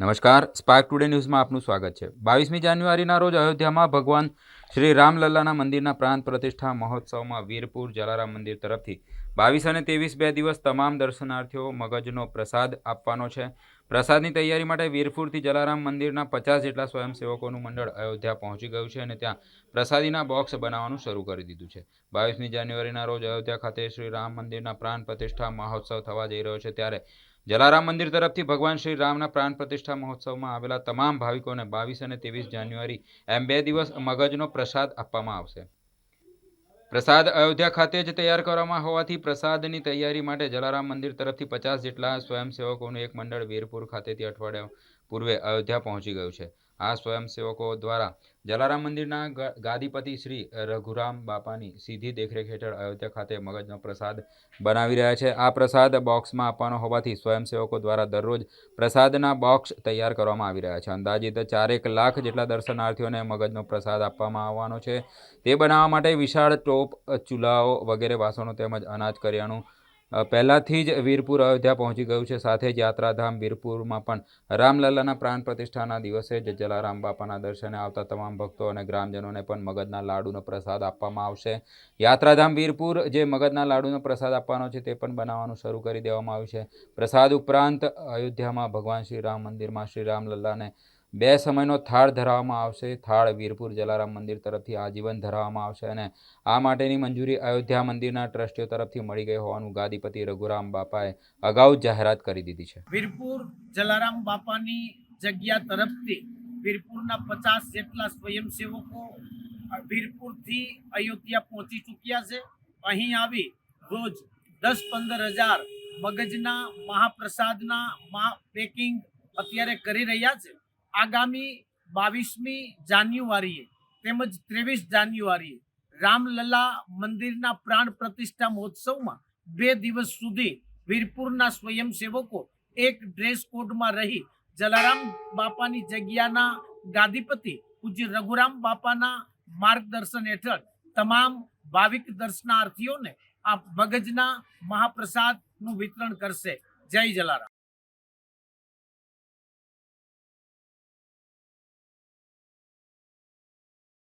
નમસ્કાર. Spark today ન્યૂઝમાં આપનું સ્વાગત છે. બાવીસમી જાન્યુઆરીના રોજ અયોધ્યામાં ભગવાન શ્રી રામલલ્લાના મંદિરના પ્રાંત પ્રતિષ્ઠા મહોત્સવમાં વીરપુર જલારામ મંદિર તરફથી બાવીસ અને ત્રેવીસ બે દિવસ તમામ દર્શનાર્થીઓ મગજનો પ્રસાદ આપવાનો છે. પ્રસાદની તૈયારી માટે વીરપુરથી જલારામ મંદિરના પચાસ જેટલા સ્વયંસેવકોનું મંડળ અયોધ્યા પહોંચી ગયું છે અને ત્યાં પ્રસાદીના બોક્સ બનાવવાનું શરૂ કરી દીધું છે. બાવીસમી જાન્યુઆરીના રોજ અયોધ્યા ખાતે શ્રી રામ મંદિરના પ્રાણ પ્રતિષ્ઠા મહોત્સવ થવા જઈ રહ્યો છે. ત્યારે જલારામ મંદિર તરફથી ભગવાન શ્રી રામના પ્રાણ પ્રતિષ્ઠા મહોત્સવમાં આવેલા તમામ ભાવિકોને બાવીસ અને ત્રેવીસ જાન્યુઆરી એમ બે દિવસ મગજનો પ્રસાદ આપવામાં આવશે. પ્રસાદ અયોધ્યા ખાતે જ તૈયાર કરવામાં હોવાથી પ્રસાદની તૈયારી માટે જલારામ મંદિર તરફથી પચાસ જેટલા સ્વયંસેવકોનું એક મંડળ વીરપુર ખાતેથી અઠવાડિયા પૂર્વે અયોધ્યા પહોંચી ગયું છે. આ સ્વયંસેવકો દ્વારા જલારામ મંદિરના ગાદીપતિ શ્રી રઘુરામ બાપાની સીધી દેખરેખ હેઠળ અયોધ્યા ખાતે મગજનો પ્રસાદ બનાવી રહ્યા છે. આ પ્રસાદ બોક્સમાં આપવાનો હોવાથી સ્વયંસેવકો દ્વારા દરરોજ પ્રસાદના બોક્સ તૈયાર કરવામાં આવી રહ્યા છે. અંદાજિત ચારેક લાખ જેટલા દર્શનાર્થીઓને મગજનો પ્રસાદ આપવામાં આવવાનો છે. તે બનાવવા માટે વિશાળ ટોપ ચૂલાઓ વગેરે વાસણો તેમજ અનાજ કરિયાણું અ, પહેલાથી જ વીરપુર અયોધ્યા પહોંચી ગયું છે. સાથે જ યાત્રાધામ વીરપુરમાં પણ રામલલ્લાના પ્રાણ પ્રતિષ્ઠાના દિવસે જ જલારામ બાપાના દર્શને આવતા તમામ ભક્તો અને ગ્રામજનોને પણ મગજના લાડુનો પ્રસાદ આપવામાં આવશે. યાત્રાધામ વીરપુર જે મગજના લાડુનો પ્રસાદ આપવાનો છે તે પણ બનાવવાનું શરૂ કરી દેવામાં આવ્યું છે. પ્રસાદ ઉપરાંત અયોધ્યામાં ભગવાન શ્રી રામ મંદિરમાં શ્રી રામલલ્લાને બે સમયનો થાળ ધરાવવામાં આવશે. થાળ વીરપુર જલારામ મંદિર તરફથી આજીવન ધરાવવામાં આવશે અને આ માટેની મંજૂરી અયોધ્યા મંદિરના ટ્રસ્ટીઓ તરફથી મળી ગઈ હોવાનું ગાદીપતિ રઘુરામ બાપાએ અગાઉ જાહેરાત કરી દીધી છે. વીરપુર જલારામ બાપાની જગ્યા તરફથી વીરપુરના પચાસ જેટલા સ્વયંસેવકો વીરપુરથી અયોધ્યા પહોંચી ચૂક્યા છે. અહીં આવી રોજ દસ પંદર હજાર મગજના મહાપ્રસાદના મહા પેકિંગ અત્યારે કરી રહ્યા છે. આગામી બાવીસમી જાન્યુઆરીએ તેમજ ત્રેવીસ જાન્યુઆરીએ રામલલા મંદિરના પ્રાણ પ્રતિષ્ઠા મહોત્સવમાં બે દિવસ સુધી વીરપુરના સ્વયંસેવકો એક ડ્રેસ કોડમાં રહી જલારામ બાપાની જગ્યાના ગાદીપતિ પૂજ્ય રઘુરામ બાપાના માર્ગદર્શન હેઠળ તમામ ભાવિક દર્શનાર્થીઓને આ મગજના મહાપ્રસાદનું વિતરણ કરશે. જય જલારામ.